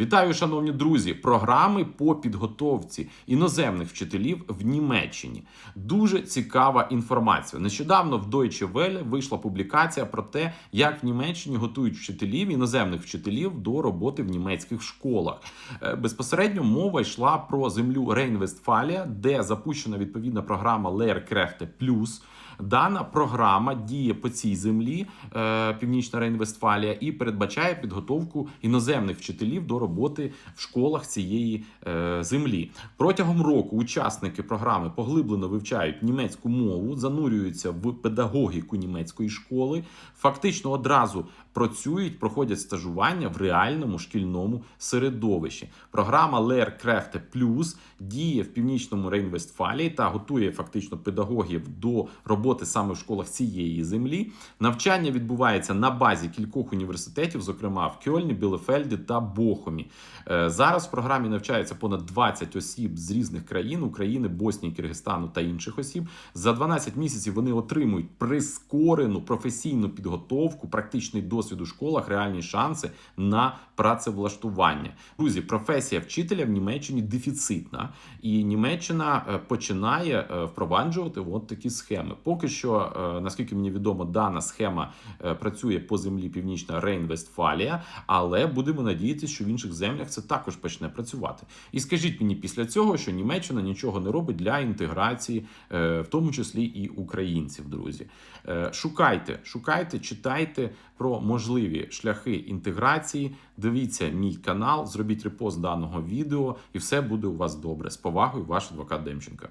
Вітаю, шановні друзі! Програми по підготовці іноземних вчителів в Німеччині. Дуже цікава інформація. Нещодавно в Deutsche Welle вийшла публікація про те, як в Німеччині готують вчителів, іноземних вчителів до роботи в німецьких школах. Е, Безпосередньо мова йшла про землю Рейн-Вестфалія, де запущена відповідна програма Lehrkräfte Plus. Дана програма діє по цій землі е, Північна Рейн-Вестфалія і передбачає підготовку іноземних вчителів до роботи в школах цієї е, землі. Протягом року учасники програми поглиблено вивчають німецьку мову, занурюються в педагогіку німецької школи, фактично одразу працюють, проходять стажування в реальному шкільному середовищі. Програма Lehrkräfte Plus діє в північному Рейн-Вестфалії та готує фактично педагогів до роботи саме в школах цієї землі. Навчання відбувається на базі кількох університетів, зокрема в Кьольні, Білефельді та Бохумі. Е, Зараз в програмі навчається понад 20 осіб з різних країн України, Боснії, Киргизстану та інших осіб. За 12 місяців вони отримують прискорену професійну підготовку, практичний досвід у школах, реальні шанси на працевлаштування. Друзі, професія вчителя в Німеччині дефіцитна, і Німеччина е, починає е, впроваджувати от такі схеми. Поки що, е, наскільки мені відомо, дана схема працює по землі Північна Рейн-Вестфалія, але будемо надіятися, що в інших землях це також почне працювати. І скажіть мені після цього, що Німеччина нічого не робить для інтеграції, в тому числі і українців, друзі. Шукайте, шукайте, читайте про можливі шляхи інтеграції. Дивіться мій канал, зробіть репост даного відео, і все буде у вас добре. З повагою, ваш адвокат Демченка.